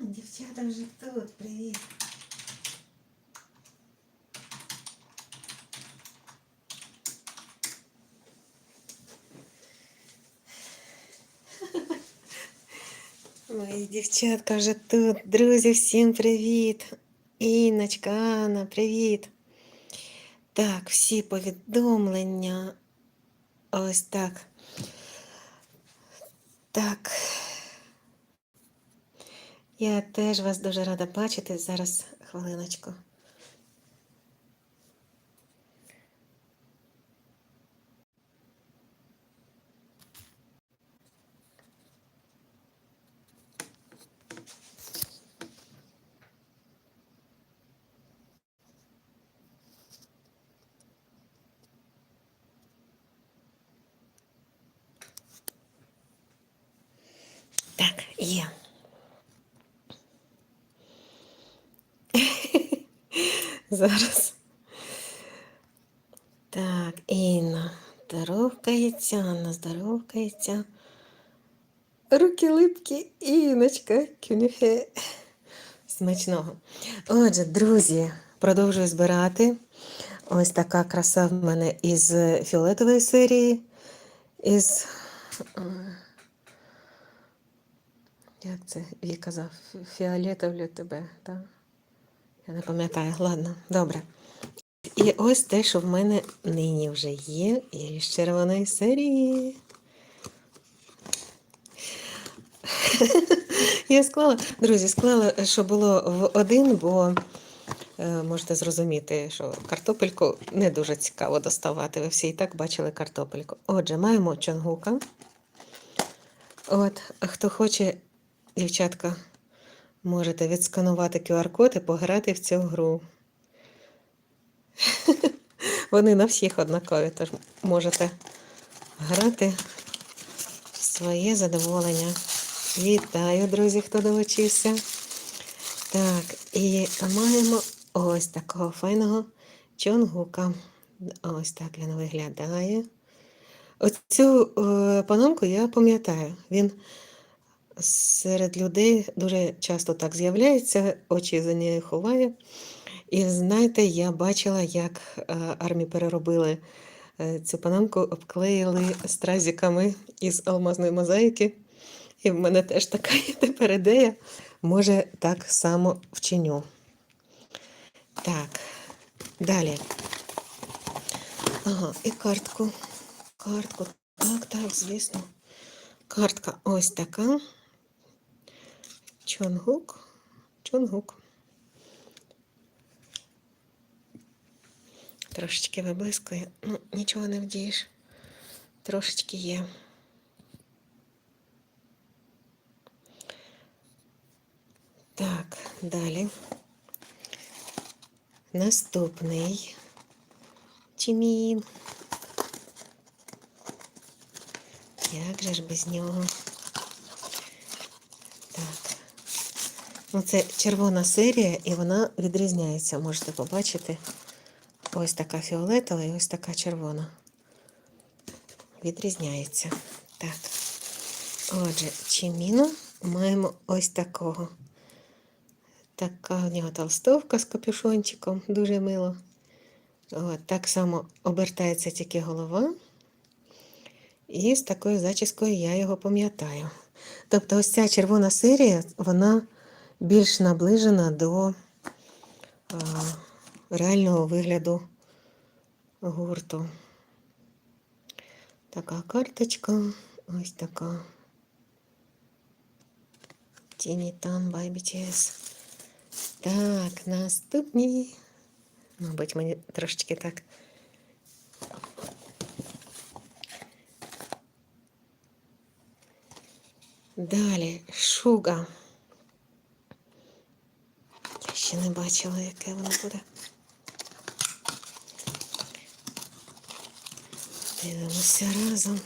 дівчата вже тут, привіт. Мої дівчатка вже тут. Друзі, всім привіт. Інночка, Анна, привіт. Так, всі повідомлення. Ось так. Так. Я теж вас дуже рада бачити. Зараз хвилиночку. Так, є. Зараз. Так, Інна. Здоровкається, Анна, здоровкається. Руки липкі, Іночка, кюнюхе. Смачного. Отже, друзі, продовжую збирати. Ось така краса в мене із фіолетової серії. Із. е, Як це Вій казав? Фіолетовлю тебе, так? Я не пам'ятаю, ладно, добре. І ось те, що в мене нині вже є із червоної серії. Я склала, друзі, склала, що було в один, бо е, можете зрозуміти, що картопельку не дуже цікаво доставати. Ви всі і так бачили картопельку. Отже, маємо чонгука. От, хто хоче, дівчатка, можете відсканувати QR-код і пограти в цю гру. Вони на всіх однакові, тож можете грати в своє задоволення. Вітаю, друзі, хто долучився. Так, і маємо ось такого файного чонгука. Ось так він виглядає. Оцю е, панамку я пам'ятаю. Він серед людей дуже часто так з'являється, очі за нею ховає. І знаєте, я бачила, як е, армії переробили е, цю панамку, обклеїли стразиками із алмазної мозаїки. І в мене теж така є тепер ідея. Може, так само вчиню. Так, далі. Ага, і картку. Картку. Так, так, звісно. Картка ось така. Чонгук. Чонгук. Трошечки виблискує. Ну, нічого не вдієш. Трошечки є. Так, далі. Наступний чимін. Як же ж без нього? Так. Ну, це червона серія, і вона відрізняється. Можете побачити. Ось така фіолетова і ось така червона. Відрізняється. Так. Отже, чиміну маємо ось такого. Така в нього толстовка з капюшончиком, дуже мило. От, так само обертається тільки голова. І з такою зачіскою я його пам'ятаю. Тобто, ось ця червона серія, вона більш наближена до реального вигляду гурту. Така карточка, ось така. Тінітан by BTS. Так, наступні. Мабуть, мені трошечки так. Далі шуга. Ще не бачила, яке воно буде. Дивимося разом.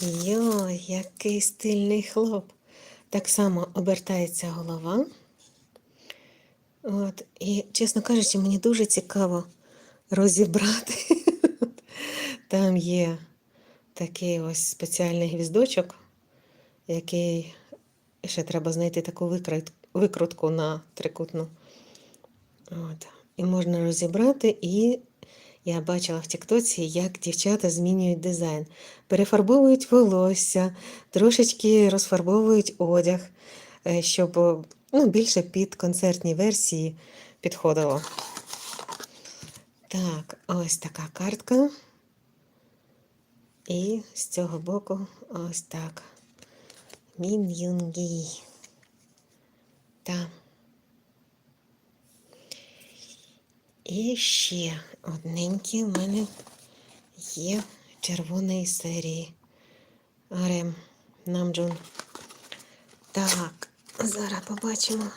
Йой, який стильний хлоп. Так само обертається голова. От, і, чесно кажучи, мені дуже цікаво розібрати. Там є такий ось спеціальний гвіздочок, який Ще треба знайти таку викрутку на трикутну. От. І можна розібрати. І я бачила в Тіктоці, як дівчата змінюють дизайн. Перефарбовують волосся, трошечки розфарбовують одяг, е, щоб ну, більше під концертні версії підходило. Так, ось така картка. І з цього боку ось так. Мін Юнгі. Та. І ще одненький в мене є червоної серії. Арем Намджун. Так, зараз побачимо.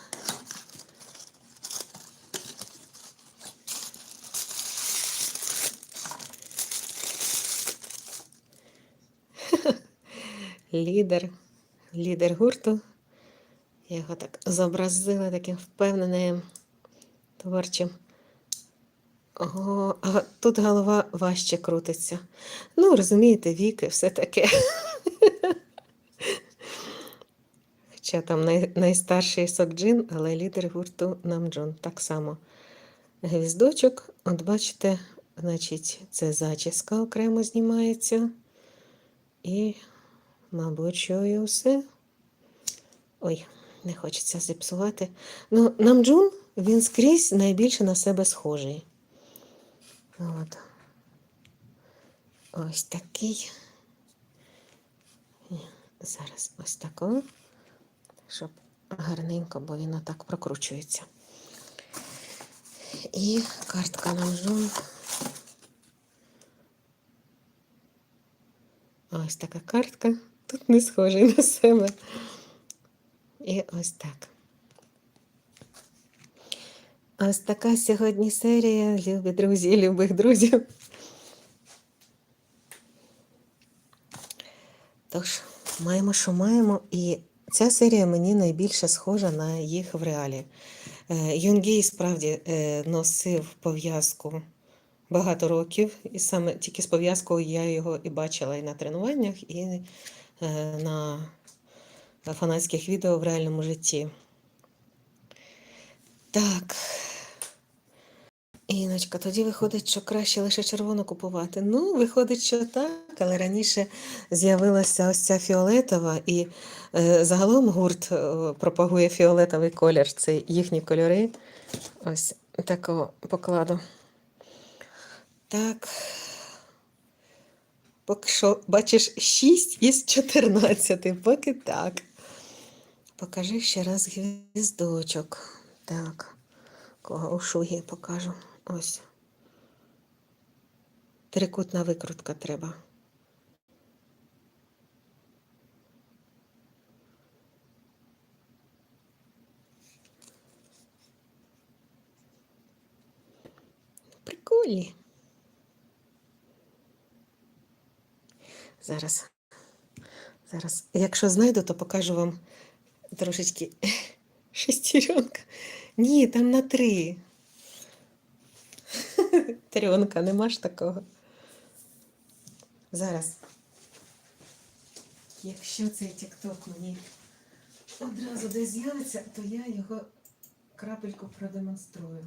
Лідер, лідер гурту. Я його так зобразила таким впевненим творчим. Ого, а тут голова важче крутиться. Ну, розумієте, віки, все таке. Хоча там най, найстарший Сокджин, але лідер гурту Намджун. Так само. Гвіздочок, от бачите, значить, це зачіска окремо знімається. І, мабуть, що і все. Ой, не хочеться зіпсувати. Ну, Намджун, він скрізь найбільше на себе схожий. От. Ось такий. І Зараз ось такого, щоб гарненько, бо він отак прокручується. І картка Намджун. Ось така картка. Тут не схожий на себе. І ось так. Ось така сьогодні серія, любі друзі, любих друзів. Тож, маємо, що маємо, і ця серія мені найбільше схожа на їх в реалі. Е, Юнгій справді е, носив пов'язку багато років, і саме тільки з пов'язкою я його і бачила і на тренуваннях, і на фанатських відео в реальному житті. Так. Іночка, тоді виходить, що краще лише червону купувати. Ну, виходить, що так, але раніше з'явилася ось ця фіолетова, і е, загалом гурт е, пропагує фіолетовий колір. Це їхні кольори. Ось такого покладу. Так. Поки що, бачиш, 6 із 14, поки так. Покажи ще раз гвіздочок. Так, кого у шугі покажу. Ось. Трикутна викрутка треба. Прикольні. Зараз. Зараз. Якщо знайду, то покажу вам трошечки шестеренка. Ні, там на три. Трьонка, нема ж такого. Зараз. Якщо цей тікток мені одразу десь з'явиться, то я його крапельку продемонструю.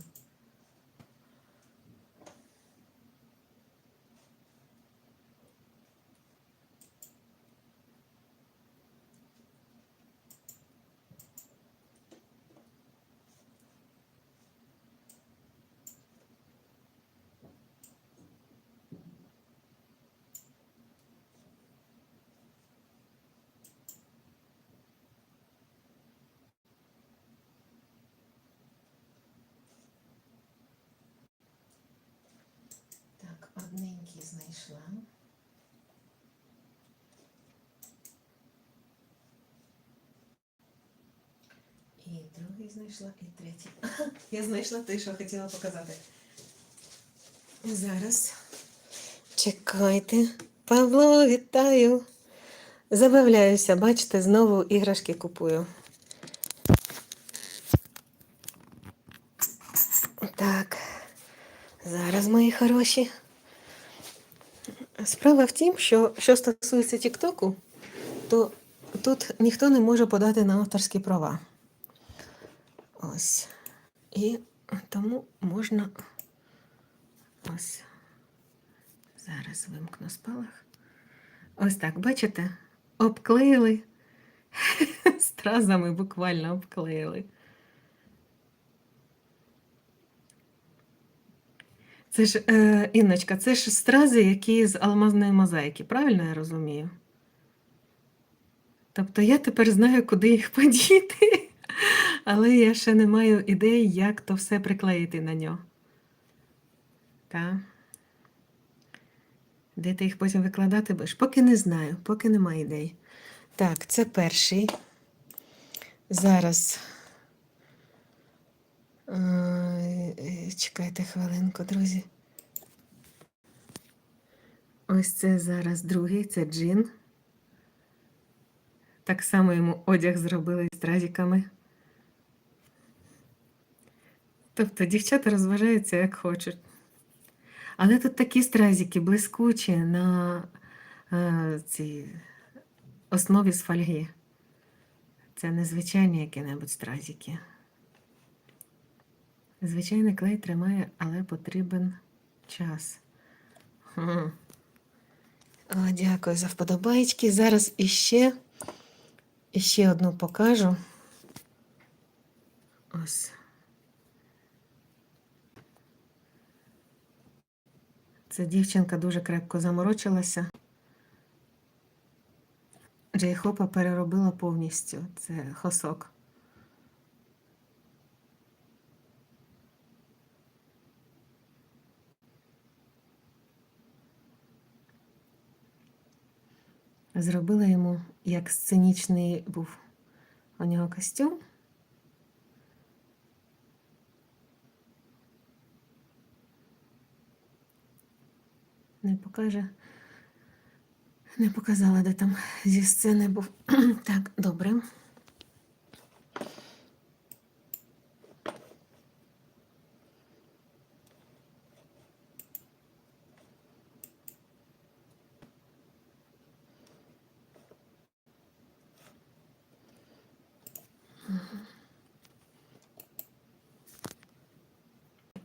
Так, одненький знайшла. І другий знайшла, і третій. Я знайшла те, що хотіла показати. Зараз. Чекайте. Павло, вітаю. Забавляюся, бачите, знову іграшки купую. Так, зараз мої хороші. Справа в тім, що що стосується Тіктоку, то тут ніхто не може подати на авторські права. Ось. І тому можна ось. Зараз вимкну спалах. Ось так, бачите? Обклеїли. Стразами буквально обклеїли. Це ж, е, Інночка, це ж стрази, які з алмазної мозаїки, правильно я розумію? Тобто я тепер знаю, куди їх подіти, але я ще не маю ідеї, як то все приклеїти на нього. Так. Де ти їх потім викладати будеш? Поки не знаю, поки немає ідей. Так, це перший. Зараз. Е, е, Чекайте хвилинку, друзі. Ось це зараз другий, це джин. Так само йому одяг зробили з тразіками. Тобто дівчата розважаються як хочуть. Але тут такі стразики блискучі на е, цій основі з фольги. Це не звичайні які-небудь стразики. Звичайний клей тримає, але потрібен час. О, дякую за вподобайки. Зараз іще, іще одну покажу. Ось. Ця дівчинка дуже крепко заморочилася. Джейхопа переробила повністю. Це хосок. Зробила йому як сценічний був у нього костюм. Не покаже. Не показала, де там зі сцени був. так, добре.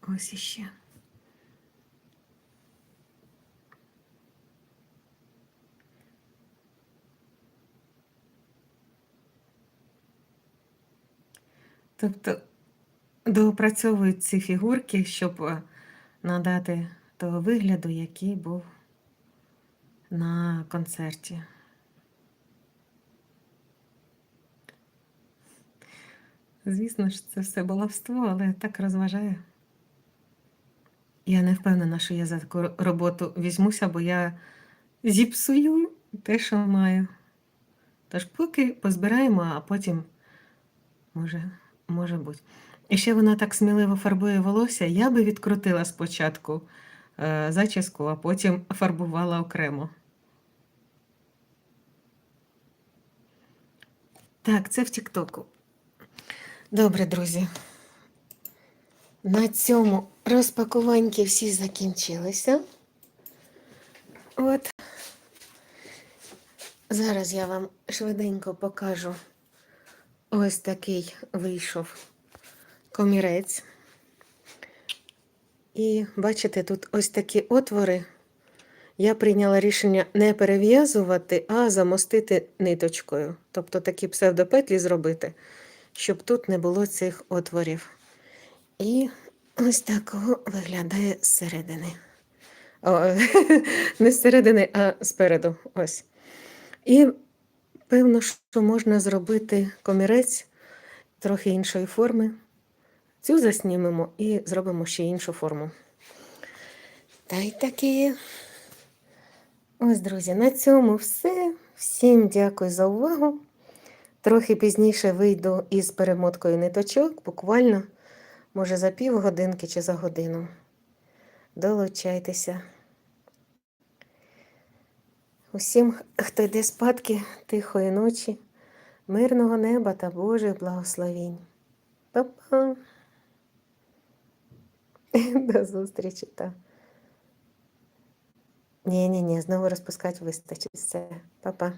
Ось іще. Тобто доопрацьовують ці фігурки, щоб е, надати того вигляду, який був на концерті. Звісно ж, це все баловство, але так розважає. Я не впевнена, що я за таку роботу візьмуся, бо я зіпсую те, що маю. Тож поки позбираємо, а потім може, може бути. І ще вона так сміливо фарбує волосся, я би відкрутила спочатку е, зачіску, а потім фарбувала окремо. Так, це в Тіктоку. Добре, друзі. На цьому розпакуваньки всі закінчилися. От. Зараз я вам швиденько покажу. Ось такий вийшов комірець. І бачите, тут ось такі отвори. Я прийняла рішення не перев'язувати, а замостити ниточкою. Тобто такі псевдопетлі зробити, щоб тут не було цих отворів. І ось такого виглядає зсередини. О, не зсередини, а спереду. Ось. І певно, що можна зробити комірець трохи іншої форми. Цю заснімемо і зробимо ще іншу форму. Та й такі. Ось, друзі, на цьому все. Всім дякую за увагу. Трохи пізніше вийду із перемоткою ниточок, буквально, може, за півгодинки чи за годину. Долучайтеся. Усім, хто йде спадки тихої ночі, мирного неба та Божих благословінь. Па-па! До зустрічі. Та. Ні, ні, ні, знову розпускати вистачить все. Па-па.